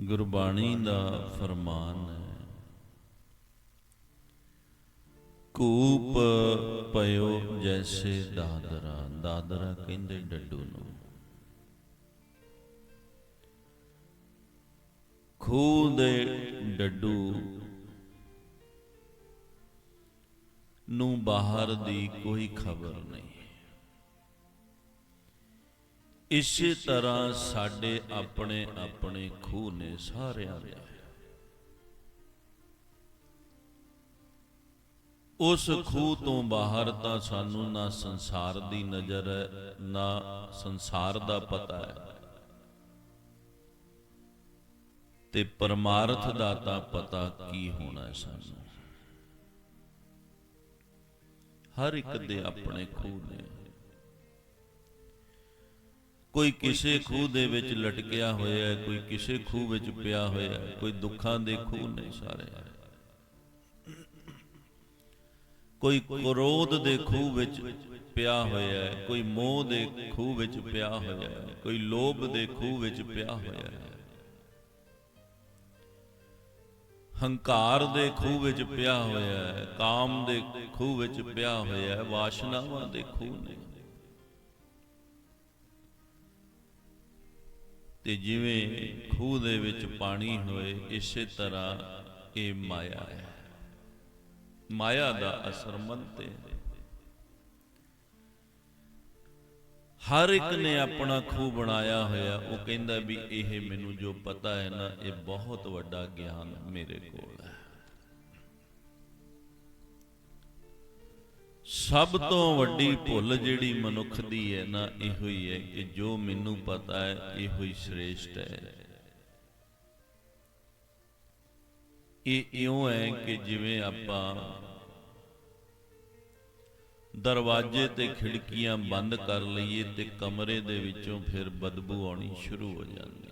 ਗੁਰਬਾਣੀ ਦਾ ਫਰਮਾਨ ਹੈ। ਕੂਪ ਪਇਓ ਜੈਸੇ ਦਾਦਰਾ ਦਾਦਰਾ ਕਹਿੰਦੇ ਡੱਡੂ ਨੂੰ। ਖੂਹ ਦੇ ਡੱਡੂ ਨੂੰ ਬਾਹਰ ਦੀ ਕੋਈ ਖਬਰ ਨਹੀਂ। ਇਸੇ ਤਰ੍ਹਾਂ ਸਾਡੇ ਆਪਣੇ ਆਪਣੇ ਖੂਹ ਨੇ ਸਾਰਿਆਂ ਦੇ। ਉਸ ਖੂਹ ਤੋਂ ਬਾਹਰ ਤਾਂ ਸਾਨੂੰ ਨਾ ਸੰਸਾਰ ਦੀ ਨਜ਼ਰ ਹੈ, ਨਾ ਸੰਸਾਰ ਦਾ ਪਤਾ ਹੈ। ਤੇ ਪਰਮਾਰਥ ਦਾ ਤਾਂ ਪਤਾ ਕੀ ਹੋਣਾ ਸਾਨੂੰ? ਹਰ ਇੱਕ ਦੇ ਆਪਣੇ ਖੂਹ ਨੇ। ਕੋਈ ਕਿਸੇ ਖੂਹ ਦੇ ਵਿੱਚ ਲਟਕਿਆ ਹੋਇਆ ਹੈ ਕੋਈ ਕਿਸੇ ਖੂਹ ਵਿੱਚ ਪਿਆ ਹੋਇਆ ਹੈ ਕੋਈ ਦੁੱਖਾਂ ਦੇ ਖੂਹ ਨੇ ਸਾਰੇ। ਕੋਈ ਕ੍ਰੋਧ ਦੇ ਖੂਹ ਵਿੱਚ ਪਿਆ ਹੋਇਆ ਹੈ ਕੋਈ ਮੋਹ ਦੇ ਖੂਹ ਵਿੱਚ ਪਿਆ ਹੋਇਆ ਹੈ ਕੋਈ ਲੋਭ ਦੇ ਖੂਹ ਵਿੱਚ ਪਿਆ ਹੋਇਆ ਹੈ। ਹੰਕਾਰ ਦੇ ਖੂਹ ਵਿੱਚ ਪਿਆ ਹੋਇਆ ਹੈ ਕਾਮ ਦੇ ਖੂਹ ਵਿੱਚ ਪਿਆ ਹੋਇਆ ਹੈ ਵਾਸ਼ਨਾਵਾਂ ਦੇ ਖੂਹ ਨੇ। ਤੇ ਜਿਵੇਂ ਖੂਹ ਦੇ ਵਿੱਚ ਪਾਣੀ ਹੋਏ, ਇਸੇ ਤਰ੍ਹਾਂ ਇਹ ਮਾਇਆ ਹੈ। ਮਾਇਆ ਦਾ ਅਸਰ ਮਨ ਤੇ ਹਰ ਇੱਕ ਨੇ ਆਪਣਾ ਖੂਹ ਬਣਾਇਆ ਹੋਇਆ, ਉਹ ਕਹਿੰਦਾ ਵੀ ਇਹ ਮੈਨੂੰ ਜੋ ਪਤਾ ਹੈ ਨਾ, ਇਹ ਬਹੁਤ ਵੱਡਾ ਗਿਆਨ ਮੇਰੇ ਕੋਲ ਹੈ। ਸਭ ਤੋਂ ਵੱਡੀ ਭੁੱਲ ਜਿਹੜੀ ਮਨੁੱਖ ਦੀ ਹੈ ਨਾ ਇਹੋ ਹੀ ਹੈ ਕਿ ਜੋ ਮੈਨੂੰ ਪਤਾ ਹੈ ਇਹੋ ਹੀ ਸ੍ਰੇਸ਼ਟ ਹੈ। ਇਹ ਇਉਂ ਹੈ ਕਿ ਜਿਵੇਂ ਆਪਾਂ ਦਰਵਾਜ਼ੇ ਤੇ ਖਿੜਕੀਆਂ ਬੰਦ ਕਰ ਲਈਏ ਤੇ ਕਮਰੇ ਦੇ ਵਿੱਚੋਂ ਫਿਰ ਬਦਬੂ ਆਉਣੀ ਸ਼ੁਰੂ ਹੋ ਜਾਂਦੀ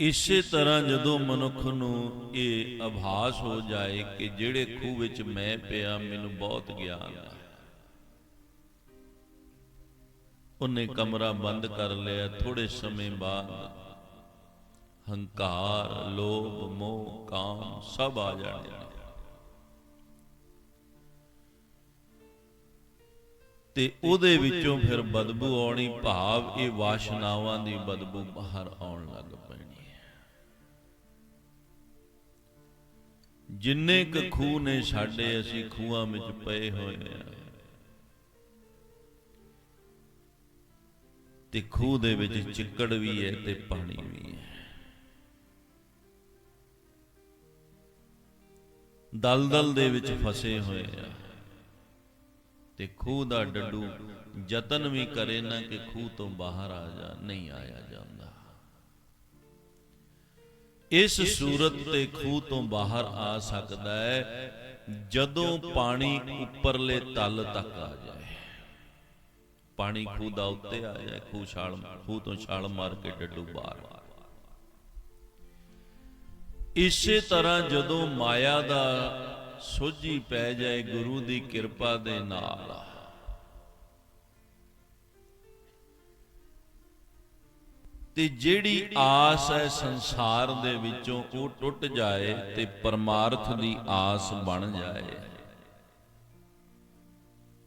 ਇਸੇ ਤਰ੍ਹਾਂ ਜਦੋਂ ਮਨੁੱਖ ਨੂੰ ਇਹ ਅਭਾਸ ਹੋ ਜਾਏ ਕਿ ਜਿਹੜੇ ਖੂਹ ਵਿੱਚ ਮੈਂ ਪਿਆ, ਮੈਨੂੰ ਬਹੁਤ ਗਿਆਨ ਹੈ ਉਹਨੇ ਕਮਰਾ ਬੰਦ ਕਰ ਲਿਆ ਥੋੜੇ ਸਮੇਂ ਬਾਅਦ ਹੰਕਾਰ, ਲੋਭ, ਮੋਹ, ਕਾਮ ਸਭ ਆ ਜਾਣੇ ਨੇ। ਤੇ ਉਹਦੇ ਵਿੱਚੋਂ ਫਿਰ ਬਦਬੂ ਆਉਣੀ, ਭਾਵ ਇਹ ਵਾਸ਼ਨਾਵਾਂ ਦੀ ਬਦਬੂ ਬਾਹਰ ਆਉਣ ਲੱਗ ਪੈਣੀ ਜਿੰਨੇ ਕ ਖੂਹ ਨੇ ਸਾਡੇ, ਅਸੀਂ ਖੂਹਾਂ ਵਿੱਚ ਪਏ ਹੋਏ ਆ। ਤੇ ਖੂਹ ਦੇ ਵਿੱਚ ਚਿੱਕੜ ਵੀ ਹੈ ਤੇ ਪਾਣੀ ਵੀ ਹੈ। ਦਲਦਲ ਦੇ ਵਿੱਚ ਫਸੇ ਹੋਏ ਆ। ਤੇ ਖੂਹ ਦਾ ਡੱਡੂ ਯਤਨ ਵੀ ਕਰੇ ਨਾ ਕਿ ਖੂਹ ਤੋਂ ਬਾਹਰ ਆ ਜਾ, ਨਹੀਂ ਆਇਆ ਜਾਂਦਾ। ਇਸ ਸੂਰਤ ਤੇ ਖੂਹ ਤੋਂ ਬਾਹਰ ਆ ਸਕਦਾ ਹੈ ਜਦੋਂ ਪਾਣੀ ਉੱਪਰਲੇ ਤਲ ਤੱਕ ਆ ਜਾਏ। ਪਾਣੀ ਖੂਹ ਦਾ ਉੱਤੇ ਆ ਜਾਏ, ਖੂਹ ਛਾਲ, ਖੂਹ ਤੋਂ ਛਾਲ ਮਾਰ ਕੇ ਡੱਡੂ ਬਾਹਰ। ਇਸੇ ਤਰ੍ਹਾਂ ਜਦੋਂ ਮਾਇਆ ਦਾ ਸੋਝੀ ਪੈ ਜਾਏ ਗੁਰੂ ਦੀ ਕਿਰਪਾ ਦੇ ਨਾਲ ਤੇ ਜਿਹੜੀ ਆਸ ਹੈ ਸੰਸਾਰ ਦੇ ਵਿੱਚੋਂ ਉਹ ਟੁੱਟ ਜਾਏ ਤੇ ਪਰਮਾਰਥ ਦੀ ਆਸ ਬਣ ਜਾਏ।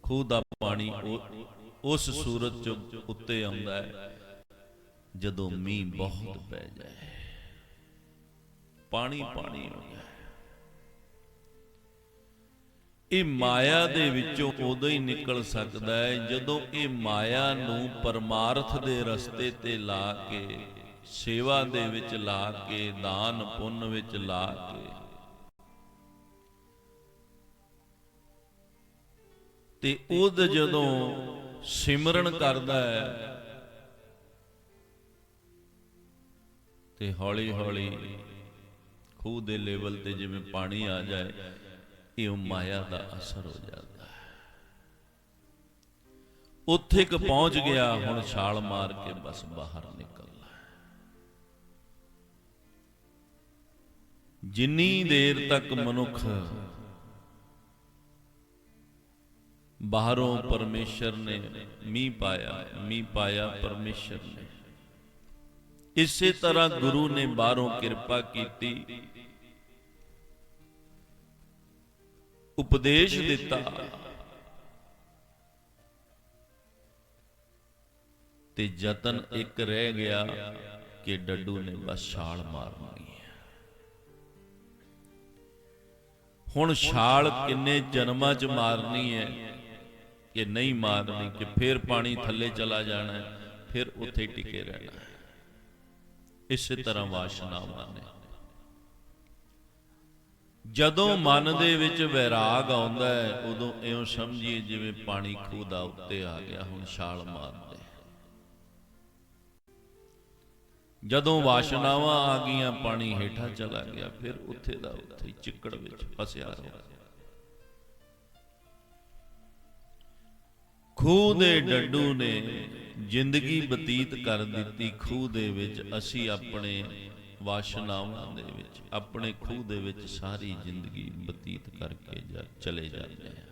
ਖੂਹ ਦਾ ਪਾਣੀ ਉਸ ਸੂਰਤ ਚ ਉੱਤੇ ਆਉਂਦਾ ਹੈ, ਜਦੋਂ ਮੀਂਹ ਬਹੁਤ ਪੈ ਜਾਏ। ਪਾਣੀ ਪਾਣੀ ਹੋ। ਗਿਆ ਇਹ ਮਾਇਆ ਦੇ ਵਿੱਚੋਂ ਉਦੋਂ ਹੀ ਨਿਕਲ ਸਕਦਾ ਹੈ ਜਦੋਂ ਇਹ ਮਾਇਆ ਨੂੰ ਪਰਮਾਰਥ ਦੇ ਰਸਤੇ ਤੇ ਲਾ ਕੇ, ਸੇਵਾ ਦੇ ਵਿੱਚ ਲਾ ਕੇ, ਦਾਨ ਪੁੰਨ ਵਿੱਚ ਲਾ ਕੇ। ਤੇ ਉਹਦ ਜਦੋਂ ਸਿਮਰਨ ਕਰਦਾ ਹੈ, ਤੇ ਹੌਲੀ ਹੌਲੀ ਖੂਹ ਦੇ ਲੈਵਲ ਤੇ ਜਿਵੇਂ ਪਾਣੀ ਆ ਜਾਏ ਇਹ ਉਹ ਮਾਇਆ ਦਾ ਅਸਰ ਹੋ ਜਾਂਦਾ ਹੈ। ਉੱਥੇ ਕ ਪਹੁੰਚ ਗਿਆ, ਹੁਣ ਛਾਲ ਮਾਰ ਕੇ ਬਸ ਬਾਹਰ ਨਿਕਲਣਾ ਜਿੰਨੀ ਦੇਰ ਤੱਕ ਮਨੁੱਖ ਬਾਹਰੋਂ ਪਰਮੇਸ਼ਰ ਨੇ ਮੀਂਹ ਪਾਇਆ ਮੀਂਹ ਪਾਇਆ ਪਰਮੇਸ਼ਰ ਨੇ, ਇਸੇ ਤਰ੍ਹਾਂ ਗੁਰੂ ਨੇ ਬਾਹਰੋਂ ਕਿਰਪਾ ਕੀਤੀ। ਉਪਦੇਸ਼ ਦਿੱਤਾ। ਤੇ ਯਤਨ ਇੱਕ ਰਹਿ ਗਿਆ ਕਿ ਡੱਡੂ ਨੇ ਬਸ ਛਾਲ ਮਾਰਨੀ ਹੈ। ਹੁਣ ਛਾਲ ਕਿੰਨੇ ਜਨਮਾਂ 'ਚ ਮਾਰਨੀ ਹੈ ਕਿ ਨਹੀਂ ਮਾਰਨੀ, ਕਿ ਫਿਰ ਪਾਣੀ ਥੱਲੇ ਚਲਾ ਜਾਣਾ ਹੈ, ਫਿਰ ਉੱਥੇ ਹੀ ਟਿਕੇ ਰਹਿਣਾ ਹੈ। ਇਸੇ ਤਰ੍ਹਾਂ ਵਾਸ਼ਨਾਵਾਂ ਨੇ। ਜਦੋਂ ਮਨ ਦੇ ਵਿੱਚ ਵੈਰਾਗ ਆਉਂਦਾ ਹੈ ਉਦੋਂ ਇਉਂ ਸਮਝੀਏ ਜਿਵੇਂ ਪਾਣੀ ਖੂਹ ਦਾ ਉੱਤੇ ਆ ਗਿਆ ਹੁਣ ਛਾਲ ਮਾਰਦੇ ਜਦੋਂ ਵਾਸ਼ਨਾਵਾਂ ਆ ਗਈਆਂ ਪਾਣੀ ਹੇਠਾਂ ਚਲਾ ਗਿਆ ਫਿਰ ਉੱਥੇ ਦਾ ਉੱਥੇ ਚਿੱਕੜ ਵਿੱਚ ਫਸਿਆ ਰਿਹਾ। ਖੂਹ ਦੇ ਡੱਡੂ ਨੇ ਜ਼ਿੰਦਗੀ ਬਤੀਤ ਕਰ ਦਿੱਤੀ ਖੂਹ ਦੇ ਵਿੱਚ ਅਸੀਂ ਆਪਣੇ ਵਾਸ਼ਨਾਵਾਂ ਦੇ ਵਿੱਚ, ਆਪਣੇ ਖੂਹ ਦੇ ਵਿੱਚ ਸਾਰੀ ਜ਼ਿੰਦਗੀ ਬਤੀਤ ਕਰਕੇ ਜਾ ਚਲੇ ਜਾਂਦੇ ਹਾਂ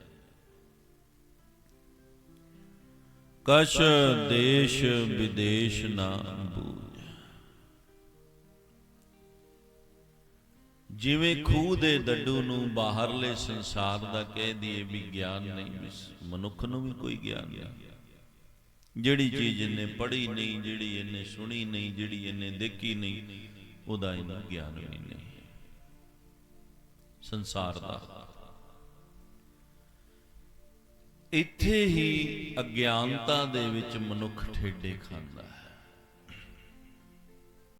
ਕਛ ਦੇਸ਼ ਵਿਦੇਸ਼ ਨਾ ਬੂਝ। ਜਿਵੇਂ ਖੂਹ ਦੇ ਡੱਡੂ ਨੂੰ ਬਾਹਰਲੇ ਸੰਸਾਰ ਦਾ ਕਹਿ ਦਈਏ ਵੀ ਗਿਆਨ ਨਹੀਂ ਮਨੁੱਖ ਨੂੰ ਵੀ ਕੋਈ ਗਿਆਨ ਨਹੀਂ। ਜਿਹੜੀ ਚੀਜ਼ ਇਹਨੇ ਪੜ੍ਹੀ ਨਹੀਂ, ਜਿਹੜੀ ਇਹਨੇ ਸੁਣੀ ਨਹੀਂ, ਜਿਹੜੀ ਇਹਨੇ ਦੇਖੀ ਨਹੀਂ ਉਹਦਾ ਇਹਨੂੰ ਗਿਆਨ ਵੀ ਨਹੀਂ ਸੰਸਾਰ ਦਾ। ਇੱਥੇ ਹੀ ਅਗਿਆਨਤਾ ਦੇ ਵਿੱਚ ਮਨੁੱਖ ਠੇਡੇ ਖਾਂਦਾ ਹੈ।